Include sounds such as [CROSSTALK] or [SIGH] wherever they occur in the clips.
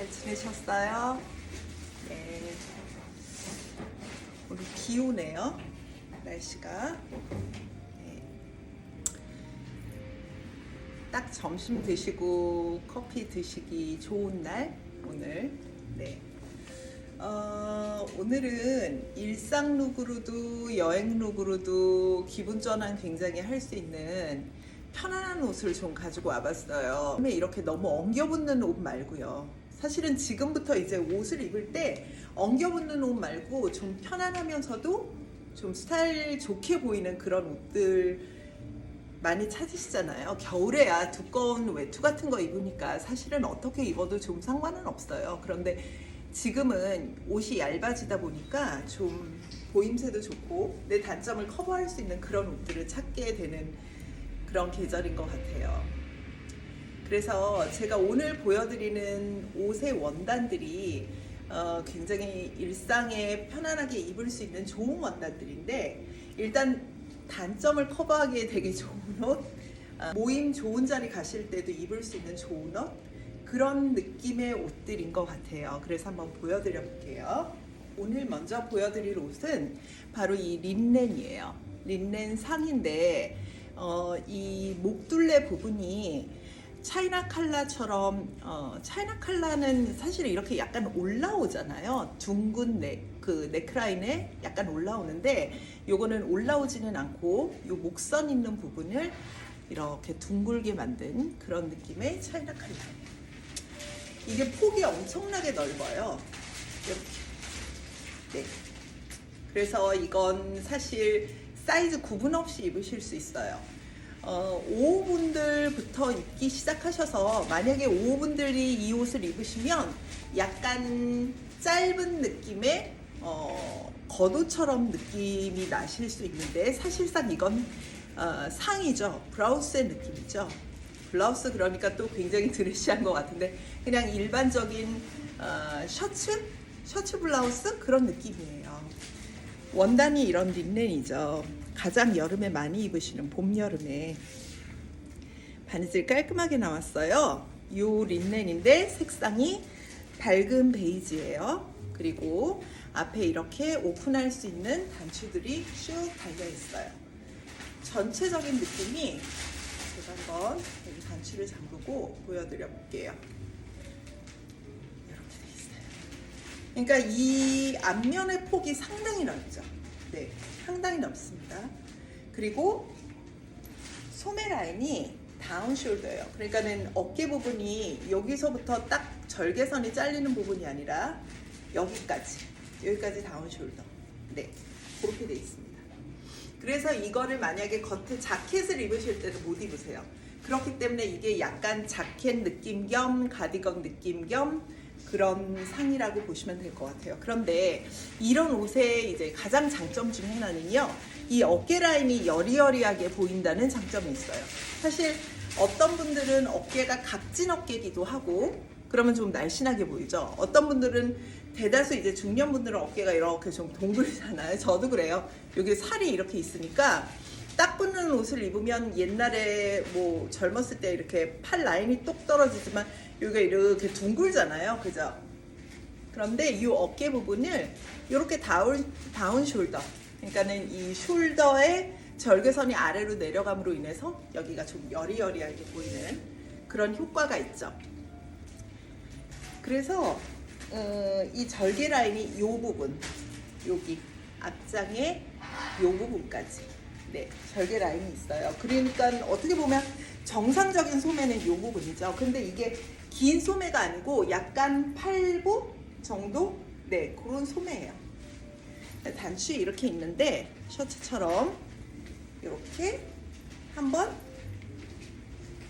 잘 지내셨어요? 네. 오늘 비 오네요. 날씨가. 네. 딱 점심 드시고 커피 드시기 좋은 날 오늘. 네. 어, 오늘은 일상 룩으로도 여행 룩으로도 기분 전환 굉장히 할 수 있는 편안한 옷을 좀 가지고 와봤어요. 처음에 이렇게 너무 엉겨붙는 옷 말고요. 사실은 지금부터 이제 옷을 입을 때 엉겨붙는 옷 말고 좀 편안하면서도 좀 스타일 좋게 보이는 그런 옷들 많이 찾으시잖아요. 겨울에야 두꺼운 외투 같은 거 입으니까 사실은 어떻게 입어도 좀 상관은 없어요. 그런데 지금은 옷이 얇아지다 보니까 좀 보임새도 좋고 내 단점을 커버할 수 있는 그런 옷들을 찾게 되는 그런 계절인 것 같아요. 그래서 제가 오늘 보여드리는 옷의 원단들이 어, 굉장히 일상에 편안하게 입을 수 있는 좋은 원단들인데 일단 단점을 커버하기에 되게 좋은 옷, 아, 모임 좋은 자리 가실 때도 입을 수 있는 좋은 옷 그런 느낌의 옷들인 것 같아요. 그래서 한번 보여드려 볼게요. 오늘 먼저 보여드릴 옷은 바로 이 린넨이에요. 린넨 상인데 어, 이 목둘레 부분이 차이나 칼라처럼 어, 차이나 칼라는 사실 이렇게 약간 올라오잖아요. 둥근 넥, 그 넥라인에 약간 올라오는데 요거는 올라오지는 않고 요 목선 있는 부분을 이렇게 둥글게 만든 그런 느낌의 차이나 칼라예요. 이게 폭이 엄청나게 넓어요. 이렇게. 네. 그래서 이건 사실 사이즈 구분 없이 입으실 수 있어요. 어, 5호분들부터 입기 시작하셔서 만약에 5호분들이 이 옷을 입으시면 약간 짧은 느낌의 어, 겉옷처럼 느낌이 나실 수 있는데 사실상 이건 어, 상이죠. 브라우스의 느낌이죠. 블라우스 그러니까 또 굉장히 드레시한 것 같은데 그냥 일반적인 어, 셔츠? 셔츠 블라우스 그런 느낌이에요. 원단이 이런 린넨이죠. 가장 여름에 많이 입으시는 봄 여름에 바느질 깔끔하게 나왔어요. 요 린넨인데 색상이 밝은 베이지예요. 그리고 앞에 이렇게 오픈할 수 있는 단추들이 쭉 달려 있어요. 전체적인 느낌이 제가 한번 여기 단추를 잠그고 보여드려 볼게요. 이렇게 돼 있어요. 그러니까 이 앞면의 폭이 상당히 넓죠. 네, 상당히 넓습니다. 그리고 소매 라인이 다운 숄더예요. 그러니까는 어깨 부분이 여기서부터 딱 절개선이 잘리는 부분이 아니라 여기까지 여기까지 다운 숄더. 네, 그렇게 돼 있습니다. 그래서 이거를 만약에 겉에 자켓을 입으실 때도 못 입으세요. 그렇기 때문에 이게 약간 자켓 느낌 겸 가디건 느낌 겸 그런 상이라고 보시면 될 것 같아요. 그런데 이런 옷의 이제 가장 장점 중에 하나는요. 이 어깨 라인이 여리여리하게 보인다는 장점이 있어요. 사실 어떤 분들은 어깨가 각진 어깨기도 하고 그러면 좀 날씬하게 보이죠. 어떤 분들은 대다수 이제 중년 분들은 어깨가 이렇게 좀 동글잖아요. 저도 그래요. 여기 살이 이렇게 있으니까 딱 붙는 옷을 입으면 옛날에 뭐 젊었을 때 이렇게 팔 라인이 똑 떨어지지만 여기가 이렇게 둥글잖아요. 그죠? 그런데 이 어깨 부분을 이렇게 다운, 다운 숄더. 그러니까는 이 숄더의 절개선이 아래로 내려감으로 인해서 여기가 좀 여리여리하게 보이는 그런 효과가 있죠. 그래서 어, 이 절개 라인이 이 부분 여기 앞장의 이 부분까지 네 절개 라인이 있어요. 그러니까 어떻게 보면 정상적인 소매는 이 부분이죠. 근데 이게 긴 소매가 아니고 약간 팔보 정도 네 그런 소매예요. 단추 이렇게 있는데 셔츠처럼 이렇게 한번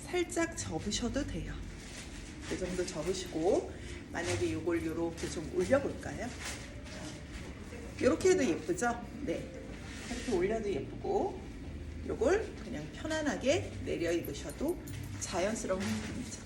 살짝 접으셔도 돼요. 이 정도 접으시고 만약에 이걸 이렇게 좀 올려볼까요? 이렇게 해도 예쁘죠? 네. 이렇게 올려도 예쁘고 이걸 그냥 편안하게 내려 입으셔도 자연스러운 느낌이죠.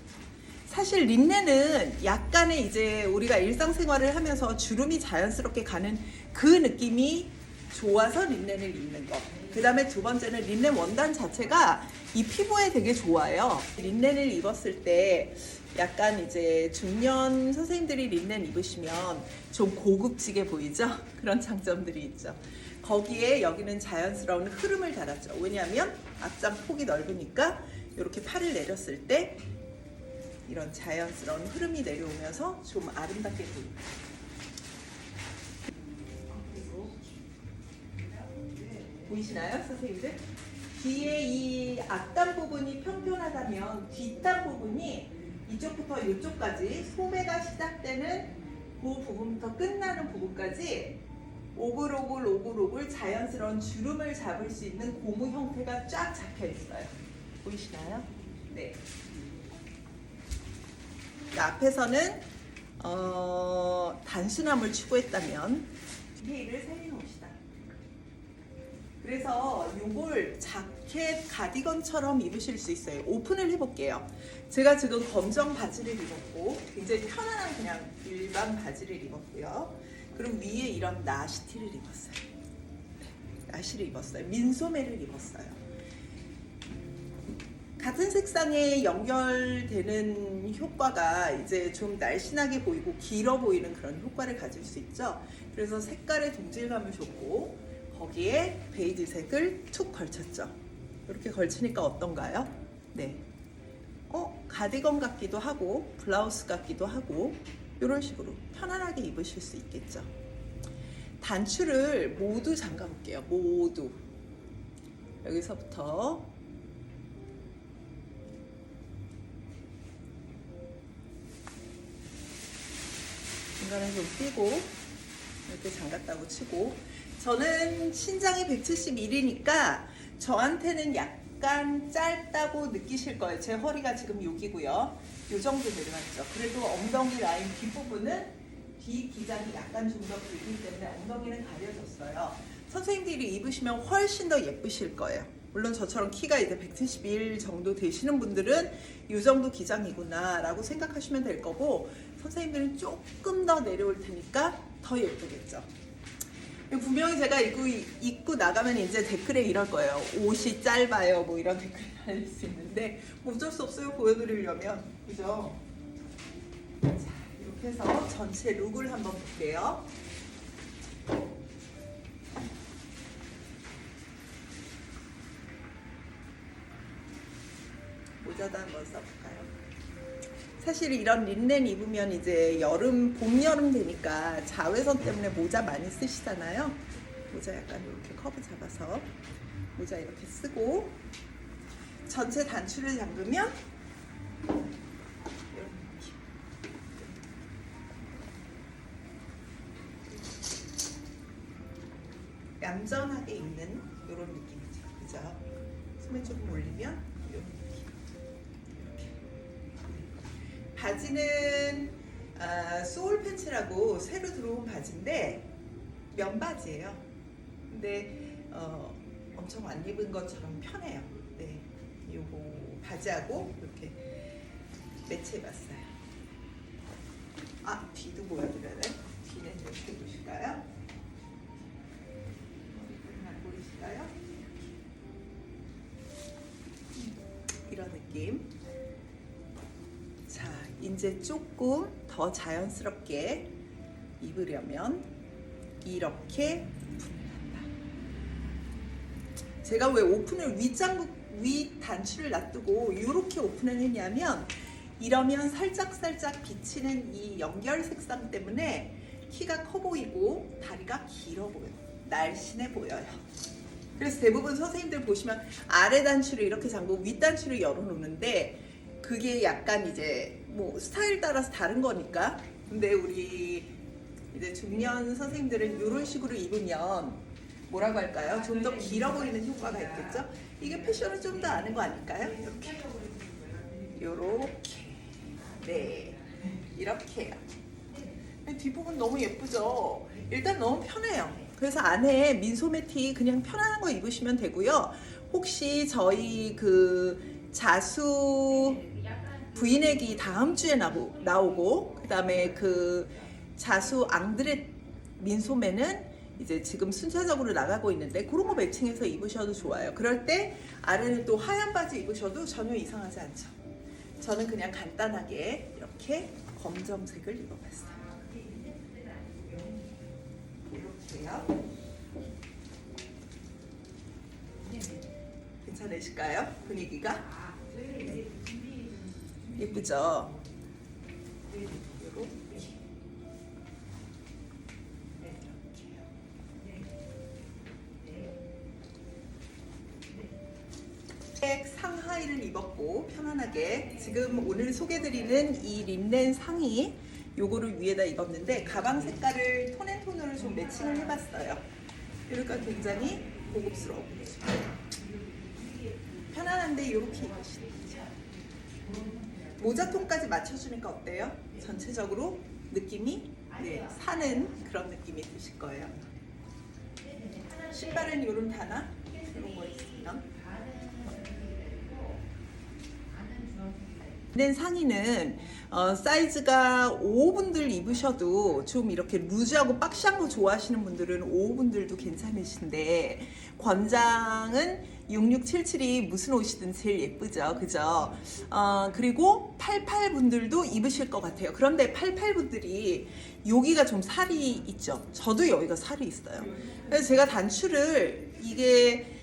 사실 린넨은 약간의 이제 우리가 일상생활을 하면서 주름이 자연스럽게 가는 그 느낌이 좋아서 린넨을 입는 거. 그 다음에 두 번째는 린넨 원단 자체가 이 피부에 되게 좋아요. 린넨을 입었을 때 약간 이제 중년 선생님들이 린넨 입으시면 좀 고급지게 보이죠? [LAUGHS] 그런 장점들이 있죠. 거기에 여기는 자연스러운 흐름을 달았죠. 왜냐하면 앞장 폭이 넓으니까 이렇게 팔을 내렸을 때 이런 자연스러운 흐름이 내려오면서 좀 아름답게 보입니다. 보이시나요, 선생님들? 뒤에 이 앞단 부분이 평평하다면 뒷단 부분이 이쪽부터 이쪽까지 소매가 시작되는 그 부분부터 끝나는 부분까지 오글오글 오글오글 자연스러운 주름을 잡을 수 있는 고무 형태가 쫙 잡혀 있어요. 보이시나요? 네. 그 앞에서는 어, 단순함을 추구했다면 디테일을 살려놓읍시다. 그래서 이걸 자켓 가디건처럼 입으실 수 있어요. 오픈을 해볼게요. 제가 지금 검정 바지를 입었고 굉장히 편안한 그냥 일반 바지를 입었고요. 그리고 위에 이런 나시티를 입었어요. 네, 나시를 입었어요. 민소매를 입었어요. 같은 색상에 연결되는 효과가 이제 좀 날씬하게 보이고 길어 보이는 그런 효과를 가질 수 있죠. 그래서 색깔의 동질감을 줬고 거기에 베이지색을 툭 걸쳤죠. 이렇게 걸치니까 어떤가요? 네. 어, 가디건 같기도 하고 블라우스 같기도 하고 이런 식으로 편안하게 입으실 수 있겠죠. 단추를 모두 잠가 볼게요. 모두. 여기서부터 중간에 좀 띄고 이렇게 잠갔다고 치고 저는 신장이 171이니까 저한테는 약간 짧다고 느끼실 거예요. 제 허리가 지금 여기고요. 이 정도 내려갔죠. 그래도 엉덩이 라인 뒷부분은 뒤 기장이 약간 좀 더 길기 때문에 엉덩이는 가려졌어요. 선생님들이 입으시면 훨씬 더 예쁘실 거예요. 물론 저처럼 키가 이제 171 정도 되시는 분들은 이 정도 기장이구나 라고 생각하시면 될 거고 선생님들은 조금 더 내려올 테니까 더 예쁘겠죠. 분명히 제가 입고, 입고 나가면 이제 댓글에 이럴 거예요. 옷이 짧아요. 뭐 이런 댓글이 [LAUGHS] 달릴 수 있는데 뭐 어쩔 수 없어요. 보여드리려면. 그죠? 자, 이렇게 해서 전체 룩을 한번 볼게요. 모자도 한번 써볼까요? 사실 이런 린넨 입으면 이제 여름, 봄, 여름 되니까 자외선 때문에 모자 많이 쓰시잖아요. 모자 약간 이렇게 커브 잡아서 모자 이렇게 쓰고 전체 단추를 잠그면. 얌전하게 바지는 아, 소울 팬츠라고 새로 들어온 바지인데 면바지예요. 근데 어, 엄청 안 입은 것처럼 편해요. 네, 요거 바지하고 이렇게 매치해봤어요. 아 뒤도 보여드려야 돼. 뒤는 이렇게 보실까요? 안 보이실까요? 이런 느낌. 자, 이제 조금 더 자연스럽게 입으려면 이렇게 오픈을 한다. 제가 왜 오픈을 윗장 윗 단추를 놔두고 이렇게 오픈을 했냐면 이러면 살짝 살짝 비치는 이 연결 색상 때문에 키가 커 보이고 다리가 길어 보여. 날씬해 보여요. 그래서 대부분 선생님들 보시면 아래 단추를 이렇게 잠그고 윗 단추를 열어놓는데 그게 약간 이제 뭐 스타일 따라서 다른 거니까. 근데 우리 이제 중년 선생님들은 이런 식으로 입으면 뭐라고 할까요? 좀 더 길어 보이는 효과가 있겠죠? 이게 패션을 좀 더 아는 거 아닐까요? 이렇게. 요렇게. 네. 이렇게요. 뒷부분 너무 예쁘죠? 일단 너무 편해요. 그래서 안에 민소매 티 그냥 편안한 거 입으시면 되고요. 혹시 저희 그 자수 브이넥이 다음 주에 나오, 나오고 그다음에 그 자수 앙드렛 민소매는 이제 지금 순차적으로 나가고 있는데 그런 거 매칭해서 입으셔도 좋아요. 그럴 때 아래는 또 하얀 바지 입으셔도 전혀 이상하지 않죠. 저는 그냥 간단하게 이렇게 검정색을 입어봤어요. 이렇게요. 괜찮으실까요? 분위기가? 네. 예쁘죠? 상하의를 입었고 편안하게 지금 오늘 소개드리는 이 린넨 상의 요거를 위에다 입었는데 가방 색깔을 톤앤톤으로 좀 매칭을 해봤어요. 이러니까 굉장히 고급스러워. 편안한데 이렇게 입으시는. 모자통까지 맞춰주니까 어때요? 전체적으로 느낌이 네, 사는 그런 느낌이 드실 거예요. 신발은 이런 하나 이런 거 있으면 는 상의는 어, 사이즈가 5분들 입으셔도 좀 이렇게 루즈하고 박시한 거 좋아하시는 분들은 5분들도 괜찮으신데 권장은 6677이 무슨 옷이든 제일 예쁘죠 그죠 어, 그리고 88분들도 입으실 것 같아요 그런데 88분들이 여기가 좀 살이 있죠 저도 여기가 살이 있어요 그래서 제가 단추를 이게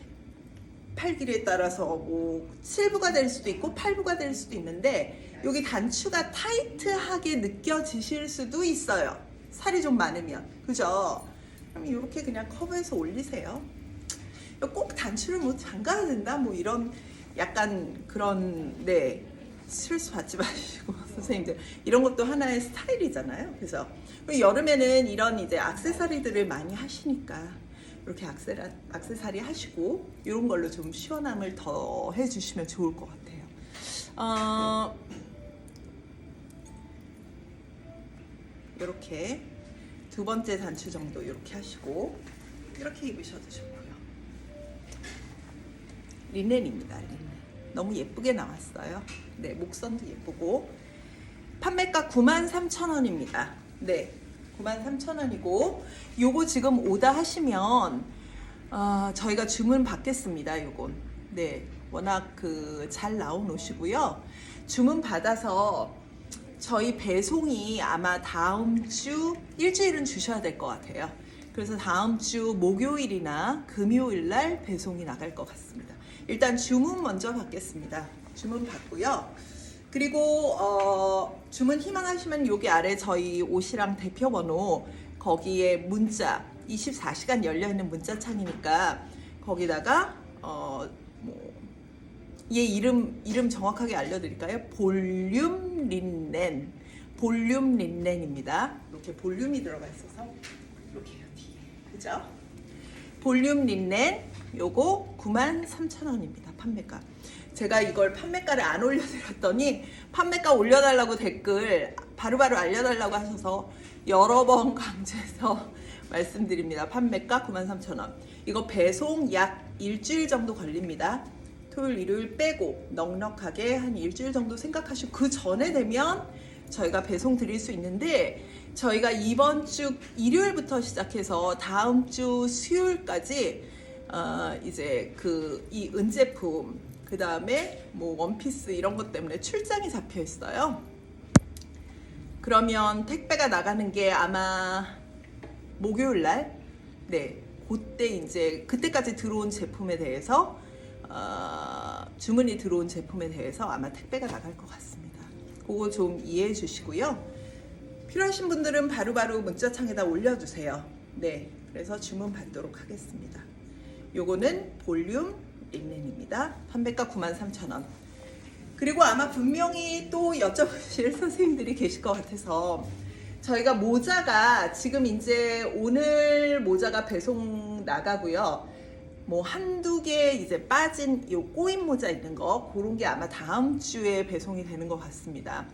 팔 길이에 따라서 뭐 7부가 될 수도 있고 8부가 될 수도 있는데 여기 단추가 타이트하게 느껴지실 수도 있어요. 살이 좀 많으면. 그죠? 그럼 이렇게 그냥 커브해서 올리세요. 꼭 단추를 뭐 잠가야 된다 뭐 이런 약간 그런 네 실수 받지 [LAUGHS] 마시고 선생님들 이런 것도 하나의 스타일이잖아요. 그래서 여름에는 이런 이제 악세사리들을 많이 하시니까 이렇게 악세라, 악세사리 하시고 이런 걸로 좀 시원함을 더 해주시면 좋을 것 같아요. 어, 이렇게 두 번째 단추 정도 이렇게 하시고 이렇게 입으셔도 좋고요. 린넨입니다. 린넨. 너무 예쁘게 나왔어요. 네, 목선도 예쁘고 판매가 93,000원입니다. 네, 93,000원이고 요거 지금 오다 하시면 어, 저희가 주문 받겠습니다. 요건 네 워낙 그 잘 나온 옷이고요. 주문 받아서 저희 배송이 아마 다음 주 일주일은 주셔야 될 것 같아요. 그래서 다음 주 목요일이나 금요일 날 배송이 나갈 것 같습니다. 일단 주문 먼저 받겠습니다. 주문 받고요. 그리고 어, 주문 희망하시면 여기 아래 저희 옷이랑 대표 번호 거기에 문자 24시간 열려 있는 문자 창이니까 거기다가 어, 뭐, 얘 이름 이름 정확하게 알려드릴까요? 볼륨 린넨 볼륨 린넨입니다. 이렇게 볼륨이 들어가 있어서 그죠? 볼륨 린넨 요거 93,000원입니다 판매가. 제가 이걸 판매가를 안 올려드렸더니 판매가 올려달라고 댓글 바로바로 알려달라고 하셔서 여러 번 [LAUGHS] 강조해서 말씀드립니다. 판매가 93,000원. 이거 배송 약 일주일 정도 걸립니다. 토요일 일요일 빼고 넉넉하게 한 일주일 정도 생각하시고 그 전에 되면 저희가 배송 드릴 수 있는데 저희가 이번 주 일요일부터 시작해서 다음 주 수요일까지 어, 이제 그 이 은제품 그 다음에 뭐 원피스 이런 것 때문에 출장이 잡혀 있어요. 그러면 택배가 나가는 게 아마 목요일 날, 네, 그때 이제 그때까지 들어온 제품에 대해서 어, 주문이 들어온 제품에 대해서 아마 택배가 나갈 것 같습니다. 그거 좀 이해해 주시고요. 필요하신 분들은 바로 바로 문자창에다 올려주세요. 네, 그래서 주문 받도록 하겠습니다. 요거는 볼륨 린넨입니다. 판매가 93,000원. 그리고 아마 분명히 또 여쭤보실 [LAUGHS] 선생님들이 계실 것 같아서 저희가 모자가 지금 이제 오늘 모자가 배송 나가고요. 뭐 한두 개 이제 빠진 요 꼬인 모자 있는 거 그런 게 아마 다음 주에 배송이 되는 것 같습니다.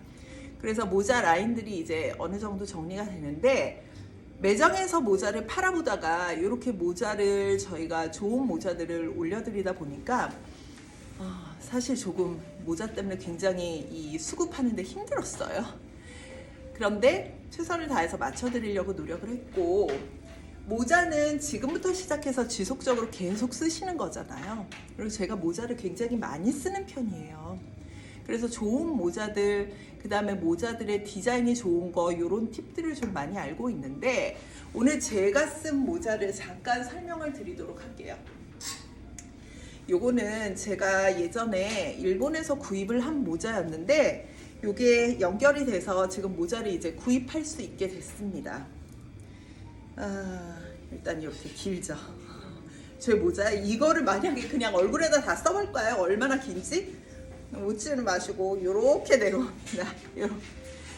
그래서 모자 라인들이 이제 어느 정도 정리가 되는데 매장에서 모자를 팔아보다가 이렇게 모자를 저희가 좋은 모자들을 올려드리다 보니까 아, 사실 조금 모자 때문에 굉장히 이 수급하는데 힘들었어요. 그런데 최선을 다해서 맞춰드리려고 노력을 했고 모자는 지금부터 시작해서 지속적으로 계속 쓰시는 거잖아요. 그리고 제가 모자를 굉장히 많이 쓰는 편이에요. 그래서 좋은 모자들, 그 다음에 모자들의 디자인이 좋은 거, 이런 팁들을 좀 많이 알고 있는데, 오늘 제가 쓴 모자를 잠깐 설명을 드리도록 할게요. 요거는 제가 예전에 일본에서 구입을 한 모자였는데, 요게 연결이 돼서 지금 모자를 이제 구입할 수 있게 됐습니다. 아, 일단 이렇게 길죠. 제 모자 이거를 만약에 그냥 얼굴에다 다 써볼까요? 얼마나 긴지? 웃지는 마시고 요렇게 내려옵니다. 요런,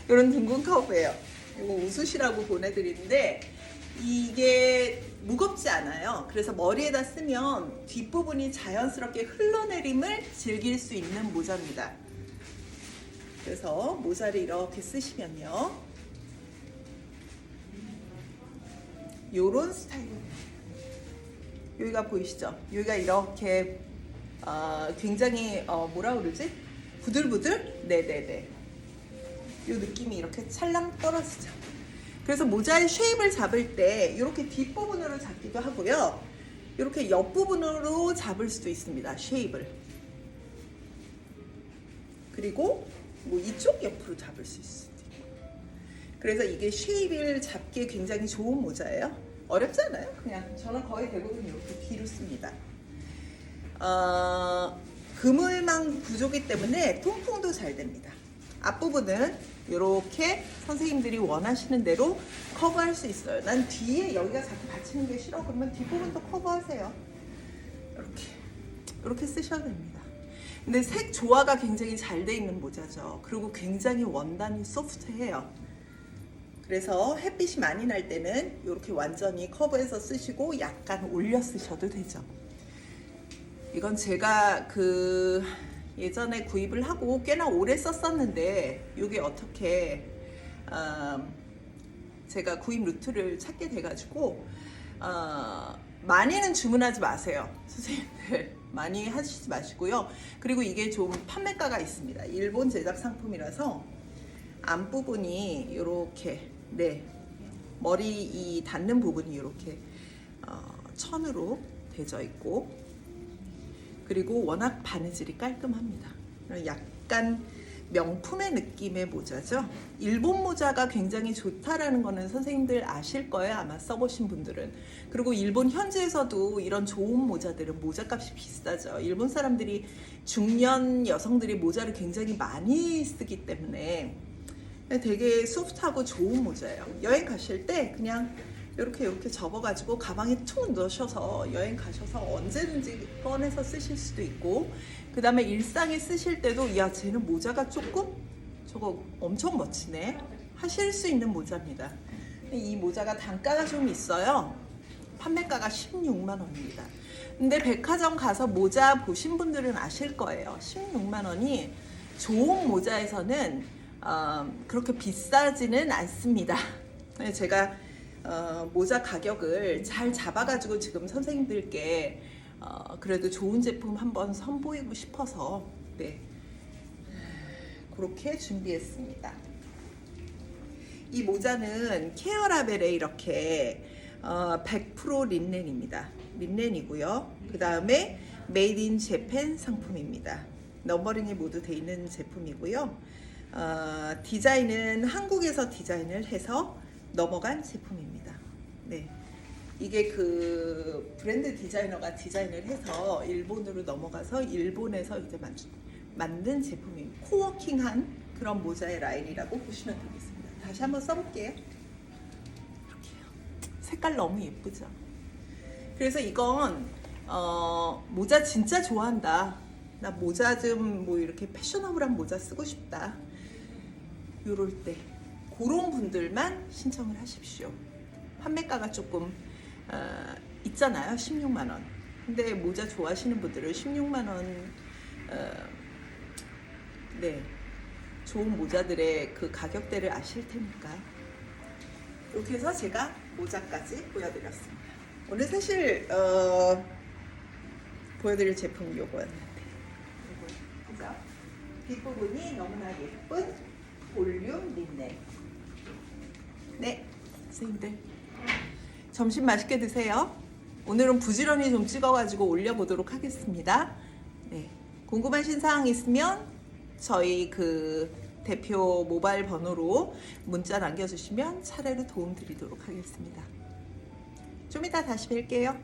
요런 둥근 커브예요. 이거 웃으시라고 보내드리는데 이게 무겁지 않아요. 그래서 머리에다 쓰면 뒷부분이 자연스럽게 흘러내림을 즐길 수 있는 모자입니다. 그래서 모자를 이렇게 쓰시면요. 요런 스타일. 여기가 보이시죠? 여기가 이렇게 어, 굉장히 어, 뭐라 그러지? 부들부들? 네네네. 요 느낌이 이렇게 찰랑 떨어지죠. 그래서 모자의 쉐입을 잡을 때 이렇게 뒷부분으로 잡기도 하고요. 이렇게 옆부분으로 잡을 수도 있습니다. 쉐입을. 그리고 뭐 이쪽 옆으로 잡을 수 있습니다. 그래서 이게 쉐입을 잡기에 굉장히 좋은 모자예요. 어렵지 않아요. 그냥 저는 거의 대부분 이렇게 뒤로 씁니다. 어, 그물망 구조기 때문에 통풍도 잘 됩니다. 앞부분은 이렇게 선생님들이 원하시는 대로 커버할 수 있어요. 난 뒤에 여기가 자꾸 받치는 게 싫어. 그러면 뒷부분도 커버하세요. 이렇게 이렇게 쓰셔도 됩니다. 근데 색 조화가 굉장히 잘 돼 있는 모자죠. 그리고 굉장히 원단이 소프트해요. 그래서 햇빛이 많이 날 때는 이렇게 완전히 커버해서 쓰시고 약간 올려 쓰셔도 되죠. 이건 제가 그 예전에 구입을 하고 꽤나 오래 썼었는데 이게 어떻게 음, 제가 구입 루트를 찾게 돼가지고 어, 많이는 주문하지 마세요. [LAUGHS] 선생님들 많이 하시지 마시고요. 그리고 이게 좀 판매가가 있습니다. 일본 제작 상품이라서 앞부분이 이렇게 네 머리 이 닿는 부분이 이렇게 어, 천으로 되져 있고 그리고 워낙 바느질이 깔끔합니다. 약간 명품의 느낌의 모자죠. 일본 모자가 굉장히 좋다라는 거는 선생님들 아실 거예요. 아마 써보신 분들은. 그리고 일본 현지에서도 이런 좋은 모자들은 모자값이 비싸죠. 일본 사람들이 중년 여성들이 모자를 굉장히 많이 쓰기 때문에 되게 소프트하고 좋은 모자예요. 여행 가실 때 그냥 이렇게 이렇게 접어가지고 가방에 툭 넣으셔서 여행 가셔서 언제든지 꺼내서 쓰실 수도 있고 그 다음에 일상에 쓰실 때도 야 쟤는 모자가 조금 저거 엄청 멋지네 하실 수 있는 모자입니다. 이 모자가 단가가 좀 있어요. 판매가가 16만 원입니다. 근데 백화점 가서 모자 보신 분들은 아실 거예요. 16만 원이 좋은 모자에서는 어, 그렇게 비싸지는 않습니다. 제가 어, 모자 가격을 잘 잡아가지고 지금 선생님들께 어, 그래도 좋은 제품 한번 선보이고 싶어서 네 그렇게 준비했습니다. 이 모자는 케어라벨에 이렇게 어, 100% 린넨입니다. 린넨이고요. 그 다음에 메이드 인 재팬 상품입니다. 넘버링이 모두 돼 있는 제품이고요. 어, 디자인은 한국에서 디자인을 해서 넘어간 제품입니다. 네. 이게 그 브랜드 디자이너가 디자인을 해서 일본으로 넘어가서 일본에서 이제 만, 만든 제품이 코워킹한 그런 모자의 라인이라고 보시면 되겠습니다. 다시 한번 써볼게요. 이렇게요. 색깔 너무 예쁘죠? 그래서 이건 어, 모자 진짜 좋아한다. 나 모자 좀 뭐 이렇게 패셔너블한 모자 쓰고 싶다. 요럴 때 그런 분들만 신청을 하십시오. 판매가가 조금 어, 있잖아요. 16만 원. 근데 모자 좋아하시는 분들은 16만 원 어, 네. 좋은 모자들의 그 가격대를 아실 테니까. 이렇게 해서 제가 모자까지 보여드렸습니다. 오늘 사실 어, 보여드릴 제품 요거였는데 요거, 그죠? 뒷부분이 너무나 예쁜 볼륨 린넨 네, 선생님들. 점심 맛있게 드세요. 오늘은 부지런히 좀 찍어가지고 올려보도록 하겠습니다. 네. 궁금하신 사항 있으면 저희 그 대표 모바일 번호로 문자 남겨주시면 차례로 도움 드리도록 하겠습니다. 좀 이따 다시 뵐게요.